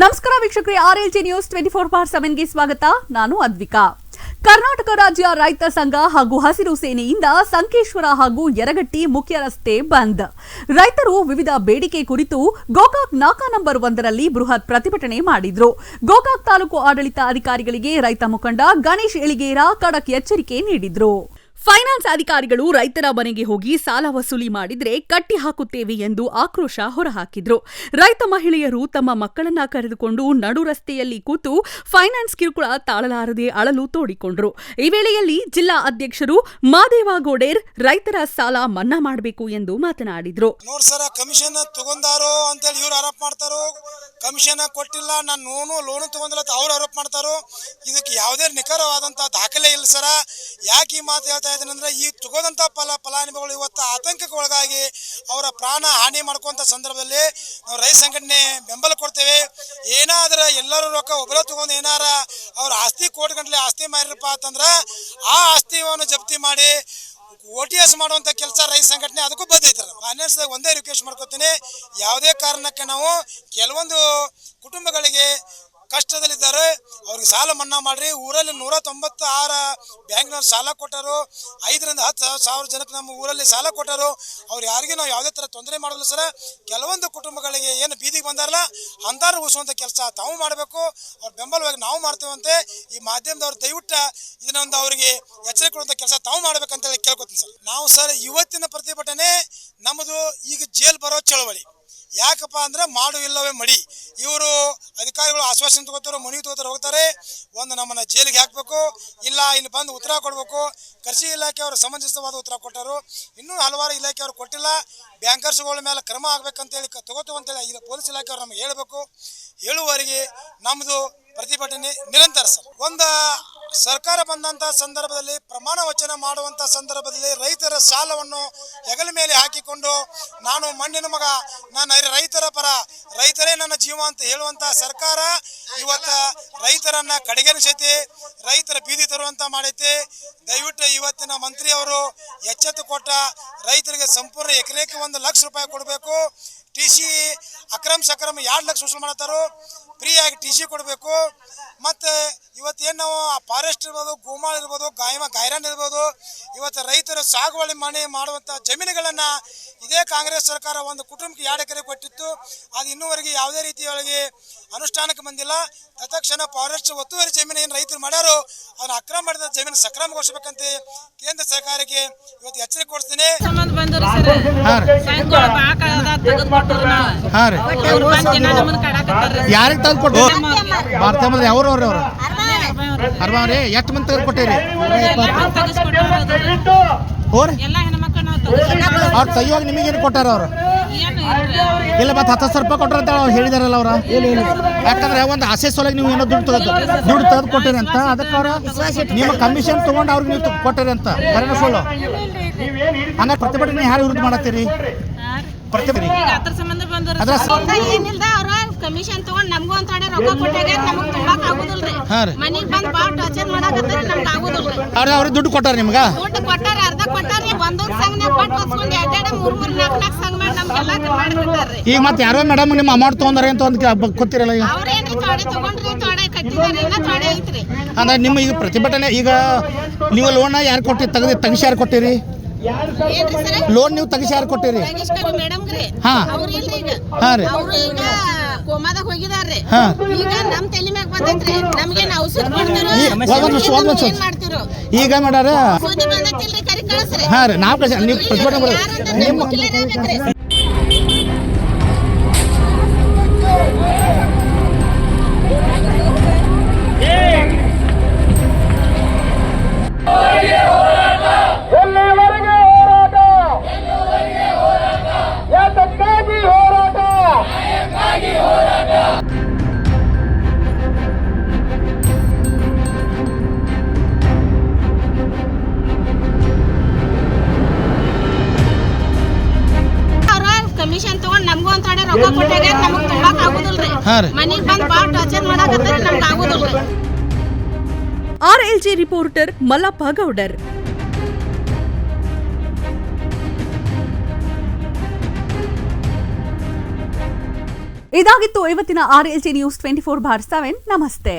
ನಮಸ್ಕಾರ ವೀಕ್ಷಕರೇ R L G news twenty four bar ಸೆವೆನ್ಗೆ ಸ್ವಾಗತ. ನಾನು ಅದ್ವಿಕಾ. ಕರ್ನಾಟಕ ರಾಜ್ಯ ರೈತ ಸಂಘ ಹಾಗೂ ಹಸಿರು ಸೇನೆಯಿಂದ ಸಂಕೇಶ್ವರ ಹಾಗೂ ಯರಗಟ್ಟಿ ಮುಖ್ಯ ರಸ್ತೆ ಬಂದ್. ರೈತರು ವಿವಿಧ ಬೇಡಿಕೆ ಕುರಿತು ಗೋಕಾಕ್ ನಾಕಾ ನಂಬರ್ ಒಂದರಲ್ಲಿ ಬೃಹತ್ ಪ್ರತಿಭಟನೆ ಮಾಡಿದ್ರು. ಗೋಕಾಕ್ ತಾಲೂಕು ಆಡಳಿತ ಅಧಿಕಾರಿಗಳಿಗೆ ರೈತ ಮುಖಂಡ ಗಣೇಶ್ ಎಳಿಗೇರ ಖಡಕ್ ಎಚ್ಚರಿಕೆ ನೀಡಿದ್ರು. ಫೈನಾನ್ಸ್ ಅಧಿಕಾರಿಗಳು ರೈತರ ಮನೆಗೆ ಹೋಗಿ ಸಾಲ ವಸೂಲಿ ಮಾಡಿದ್ರೆ ಕಟ್ಟಿ ಹಾಕುತ್ತೇವೆ ಎಂದು ಆಕ್ರೋಶ ಹೊರಹಾಕಿದ್ರು. ರೈತ ಮಹಿಳೆಯರು ತಮ್ಮ ಮಕ್ಕಳನ್ನ ಕರೆದುಕೊಂಡು ನಡು ರಸ್ತೆಯಲ್ಲಿ ಕೂತು ಫೈನಾನ್ಸ್ ಕಿರುಕುಳ ತಾಳಲಾರದೆ ಅಳಲು ತೋಡಿಕೊಂಡ್ರು. ಈ ವೇಳೆಯಲ್ಲಿ ಜಿಲ್ಲಾ ಅಧ್ಯಕ್ಷರು ಮಾದೇವ ಗೋಡೇರ್ ರೈತರ ಸಾಲ ಮನ್ನಾ ಮಾಡಬೇಕು ಎಂದು ಮಾತನಾಡಿದ್ರು. ಕಮಿಷನ್ ಅಂತೇಳಿ ಇವ್ರು ಆರೋಪ ಮಾಡ್ತಾರೋ? ಕಮಿಷನ್ ಕೊಟ್ಟಿಲ್ಲ ನಾನು ಲೋನು ತಗೊಂಡಿಲ್ಲ ಅವ್ರು ಆರೋಪ ಮಾಡ್ತಾರೋ? ಇದಕ್ಕೆ ಯಾವುದೇ ನಿಖರವಾದಂಥ ದಾಖಲೆ ಇಲ್ಲ ಸರ. ಯಾಕೆ ಈ ಮಾತು ಹೇಳ್ತಾ ಇದ್ದೀನಿ ಅಂದ್ರೆ ಈ ತಗೋದಂಥ ಫಲ ಫಲಾನುಭವಿಗಳು ಇವತ್ತು ಆತಂಕಕ್ಕೆ ಒಳಗಾಗಿ ಅವರ ಪ್ರಾಣ ಹಾನಿ ಮಾಡ್ಕೊಂಥ ಸಂದರ್ಭದಲ್ಲಿ ನಾವು ರೈತ ಸಂಘಟನೆ ಬೆಂಬಲ ಕೊಡ್ತೇವೆ. ಏನಾದ್ರೆ ಎಲ್ಲರೂ ರೊಕ್ಕ ಒಬ್ಬರೇ ತೊಗೊಂಡು ಏನಾರ ಅವ್ರ ಆಸ್ತಿ ಕೋಟಿ ಗಂಟ್ಲೆ ಆಸ್ತಿ ಮಾರಿರಪ್ಪ ಅಂತಂದ್ರೆ ಆ ಆಸ್ತಿವನ್ನು ಜಪ್ತಿ ಮಾಡಿ ಓ ಟಿ ಎಸ್ ಮಾಡುವಂಥ ಕೆಲಸ ರೈತ ಸಂಘಟನೆ ಅದಕ್ಕೂ ಬದ್ಧೈತಾರೆ ಫೈನಾನ್ಸ್ ಒಂದೇ ರಿಕ್ವೆಸ್ಟ್ ಮಾಡ್ಕೊತೀನಿ. ಯಾವುದೇ ಕಾರಣಕ್ಕೆ ನಾವು ಕೆಲವೊಂದು ಕುಟುಂಬಗಳಿಗೆ ಕಷ್ಟದಲ್ಲಿದ್ದಾರೆ. ಅವ್ರಿಗೆ ಸಾಲ ಮನ್ನಾ ಮಾಡ್ರಿ. ಊರಲ್ಲಿ ನೂರ ತೊಂಬತ್ತ ಆರು ಬ್ಯಾಂಕ್ನವ್ರು ಸಾಲ ಕೊಟ್ಟರು. ಐದರಿಂದ ಹತ್ತು ಸಾವಿರ ಜನಕ್ಕೆ ನಮ್ಮ ಊರಲ್ಲಿ ಸಾಲ ಕೊಟ್ಟರು. ಅವ್ರು ಯಾರಿಗೆ ನಾವು ಯಾವುದೇ ಥರ ತೊಂದರೆ ಮಾಡೋದಿಲ್ಲ ಸರ್. ಕೆಲವೊಂದು ಕುಟುಂಬಗಳಿಗೆ ಏನು ಬೀದಿಗೆ ಬಂದಾರಲ್ಲ ಅಂತಾರು ಉಳಿಸುವಂಥ ಕೆಲಸ ತಾವು ಮಾಡಬೇಕು. ಅವ್ರ ಬೆಂಬಲವಾಗಿ ನಾವು ಮಾಡ್ತೇವಂತೆ. ಈ ಮಾಧ್ಯಮದವ್ರು ದಯವಿಟ್ಟು ಇದನ್ನೊಂದು ಅವರಿಗೆ ಎಚ್ಚರಿಕೆ ಕೊಡುವಂಥ ಕೆಲಸ ತಾವು ಮಾಡ್ಬೇಕಂತ ಹೇಳಿ ಕೇಳ್ಕೊತೀನಿ ಸರ್. ನಾವು ಸರ್, ಇವತ್ತಿನ ಪ್ರತಿಭಟನೆ ನಮ್ಮದು ಈಗ ಜೇಲ್ ಬರೋ ಚಳವಳಿ. ಯಾಕಪ್ಪ ಅಂದ್ರೆ ಮಾಡು ಇಲ್ಲವೇ ಮಡಿ. ಇವರು ಅಧಿಕಾರಿಗಳು ಆಶ್ವಾಸನೆ ತಗೋತಾರೆ, ಮನವಿ ತಗೋತಾರೆ, ಹೋಗ್ತಾರೆ. ಒಂದು ನಮ್ಮನ್ನ ಜೈಲಿಗೆ ಹಾಕಬೇಕು, ಇಲ್ಲ ಇಲ್ಲಿ ಬಂದು ಉತ್ತರ ಕೊಡಬೇಕು. ಕೃಷಿ ಇಲಾಖೆಯವರು ಸಮಂಜಸವಾದ ಉತ್ತರ ಕೊಟ್ಟರು. ಇನ್ನೂ ಹಲವಾರು ಇಲಾಖೆಯವರು ಕೊಟ್ಟಿಲ್ಲ. ಬ್ಯಾಂಕರ್ಸ್ಗಳ ಮೇಲೆ ಕ್ರಮ ಆಗ್ಬೇಕಂತೇಳಿ ತಗೋತು ಅಂತೇಳಿ ಇದು ಪೊಲೀಸ್ ಇಲಾಖೆಯವರು ನಮಗೆ ಹೇಳಬೇಕು. ಹೇಳುವವರೆಗೆ ನಮ್ಮದು ಪ್ರತಿಭಟನೆ ನಿರಂತರ ಸರ್. ಒಂದು ಸರ್ಕಾರ ಬಂದಂತಹ ಸಂದರ್ಭದಲ್ಲಿ ಪ್ರಮಾಣ ವಚನ ಮಾಡುವಂಥ ಸಂದರ್ಭದಲ್ಲಿ ರೈತರ ಸಾಲವನ್ನು ಹೆಗಲ ಮೇಲೆ ಹಾಕಿಕೊಂಡು, ನಾನು ಮಣ್ಣಿನ ಮಗ, ನಾನು ರೈತರ ಪರ, ರೈತರೇ ನನ್ನ ಜೀವ ಅಂತ ಹೇಳುವಂಥ ಸರ್ಕಾರ ಇವತ್ತ ರೈತರನ್ನ ಕಡೆಗಣಿಸೈತಿ, ರೈತರ ಬೀದಿ ತರುವಂತ ಮಾಡೈತಿ. ದಯವಿಟ್ಟು ಇವತ್ತಿನ ಮಂತ್ರಿಯವರು ಎಚ್ಚೆತ್ತು ಕೊಟ್ಟ ರೈತರಿಗೆ ಸಂಪೂರ್ಣ ಎಕರೆಗೆ ಒಂದು ಲಕ್ಷ ರೂಪಾಯಿ ಕೊಡಬೇಕು. ಟಿ ಸಿ ಅಕ್ರಮ ಸಕ್ರಮ ಎರಡು ಲಕ್ಷ ವಸೂಲು ಮಾಡತ್ತಾರೋ. ಫ್ರೀಯಾಗಿ ಟಿ ಸಿ ಕೊಡಬೇಕು. ಮತ್ತು ಇವತ್ತೇನು ನಾವು ಫಾರೆಸ್ಟ್ ಇರ್ಬೋದು ಗೋಮಾಳ ಇರ್ಬೋದು ಗಾಯಮ ಗೈರಾನ್ ಇರ್ಬೋದು ಇವತ್ತು ರೈತರು ಸಾಗುವಳಿ ಮಾಡಿ ಮಾಡುವಂಥ ಜಮೀನುಗಳನ್ನು ಇದೇ ಕಾಂಗ್ರೆಸ್ ಸರ್ಕಾರ ಒಂದು ಕುಟುಂಬಕ್ಕೆ ಎರಡು ಎಕರೆ ಕೊಟ್ಟಿತ್ತು. ಅದು ಇನ್ನೂವರೆಗೆ ಯಾವುದೇ ರೀತಿಯೊಳಗೆ ಅನುಷ್ಠಾನಕ್ಕೆ ಬಂದಿಲ್ಲ. ತತ್ಕ್ಷಣ ಫಾರೆಸ್ಟ್ ಒತ್ತುವರಿ ಜಮೀನು ಏನು ರೈತರು ಮಾಡ್ಯಾರೋ ಅದನ್ನು ಅಕ್ರಮ ಮಾಡಿದ ಜಮೀನು ಸಕ್ರಮಗೊಳಿಸಬೇಕಂತೆ ಕೇಂದ್ರ ಸರ್ಕಾರಕ್ಕೆ ಇವತ್ತು ಎಚ್ಚರಿಕೆ ಕೊಡ್ತೀನಿ ಯಾರಿಗೆ ತೆಗೆದು ಕೊಟ್ಟು ಭಾರತ ಯಾವ್ರು ಅವ್ರಿ ಅವ್ರು? ಅರ್ಬಾ ರೀ ಎಷ್ಟು ಮಂದಿ ತೆಗೆದು ಕೊಟ್ಟಿರಿ ತೆಗೆದು ಅವ್ರು ತೆಗಿಯುವಾಗ ನಿಮಗೇನು ಕೊಟ್ಟಾರ ಅವ್ರು? ಏನು ಇಲ್ಲ ಮತ್ತೆ ಹತ್ತು ಸಾವಿರ ರೂಪಾಯಿ ಕೊಟ್ಟರು ಅಂತ ಅವ್ರು ಹೇಳಿದಾರಲ್ಲ ಅವ್ರ? ಯಾಕಂದ್ರೆ ಒಂದು ಆಸೆ ಸೊಲಗೆ ನೀವು ಏನೋ ದುಡ್ಡು ತೆಗೆದು ದುಡ್ಡು ತೆಗೆದು ಕೊಟ್ಟಿರಿ ಅಂತ. ಅದಕ್ಕೆ ಅವ್ರ ನಿಮ್ಮ ಕಮಿಷನ್ ತೊಗೊಂಡು ಅವ್ರಿಗೆ ನೀವು ಕೊಟ್ಟಿರಿ ಅಂತ. ಕರೆನ ಸುಳ್ಳು. ಹಂಗ ಪ್ರತಿಭಟನೆ ಯಾರು ವಿರುದ್ಧ ಮಾಡತ್ತೀರಿ? ಪ್ರತಿಭಟನೆ. ಸಂಬಂಧ ಅದ್ರ ಕಮಿಷನ್ ತಗೊಂಡ್ ನಮಗೂ ಅಂತ ಹೇಳಿ ರೊಕ್ಕ ಕೊಟ್ಟಾಗ ನಮಗ್ ತುಂಬಾಕ್ ಆಗುದಿಲ್ರಿ. ಹಾಂ ರೀ. ಮನಿಗ್ ಬಂದ್ ಬಾಳ್ ಟಾರ್ಚರ್ ಮಾಡಾಕತ್ತಾರ ನಮ್ಗ್ ಆಗುದಿಲ್ರಿ. ಅವ್ರು ದುಡ್ಡು ಕೊಟ್ಟಾರ ನಿಮ್ಗೆ? ದುಡ್ಡು ಕೊಟ್ಟಾರ ಅರ್ಧ ಕೊಟ್ಟಾರ್ರಿ ಒಂದೊಂದ್ ಸಂಘನ್ಯಾಗ ಪಟ್ ಹೊತ್ಕೊಂಡ್ ಎರಡೆರಡು ಮೂರ್ ಮೂರ್ ನಾಲ್ಕ್ ನಾಲ್ಕ್ ಸಂಘ ಮಾಡಿ ನಮ್ಗೆಲ್ಲ ಮಾಡಿಬಿಟ್ಟಾರ್ರಿ ಈಗ ಮತ್ತೆ ಯಾರೋ ಮೇಡಮ್ ನಿಮ್ಮ ಅಮೌಂಟ್ ತೊಗೊಂಡಾರೆ ಅಂತ ಒಂದು ಗೊತ್ತಿರಲ್ಲ ಈಗ. ಅವ್ರೇನ್ರಿ ತೊಡೆ ತಗೊಂಡ್ರಿ ತೊಡೆ ಕಟ್ಟಿದಾರೆ ಇನ್ನ ತೊಡೆ ಐತ್ರಿ. ಅಂದ್ರೆ ನಿಮ್ಮ ಈಗ ಪ್ರತಿಭಟನೆ ಈಗ ನೀವು ಲೋನ್ ಯಾರು ಕೊಟ್ಟಿರಿ ತೆಗೆದು ತೆಗಿಸಿ ಯಾರು ಕೊಟ್ಟಿರಿ? ಲೋನ್ ನೀವು ತಗಿಸಿ ಯಾರು ಕೊಟ್ಟಿರಿ? ಹಾ. ಈಗ. ಹಾ ರೀ. ಅವ್ರು ಈಗ ಕೋಮಾದಾಗ ಹೋಗಿದಾರ್ರಿ. ಹಾ. ಈಗ ನಮ್ ತಲೆ ಮ್ಯಾಗ ಬಂದೈತ್ರಿ. ನಮ್ಗೇನ್ ಔಷಧ ಮಾಡ್ತಿರೋ? ಈಗ ಹಾಂ ರೀ. ನಾವು ಕಳ್ಸಿ ನೀವು ಪ್ರತಿಭಟನೆ ನಿಮ್ಮ ಕಮಿಷನ್ ಅಂತ ಹೇಳಿ ರೊಕ್ಕ ಕೊಟ್ಟಾಗ ನಮಗ್ ತುಂಬಾಕ್ ಆಗುದಿಲ್ರಿ. ಮನಿಗ್ ಬಂದ್ ಬಾಳ್ ಟಾರ್ಚರ್ ಮಾಡಾಕತ್ತಾರ ನಮ್ಗ್ ಆಗುದಿಲ್ರಿ. RLG reporter Mallappa Gowdar. ಇದಾಗಿತ್ತು ಇವತ್ತಿನ R L news twenty four bar seven. ನಮಸ್ತೆ.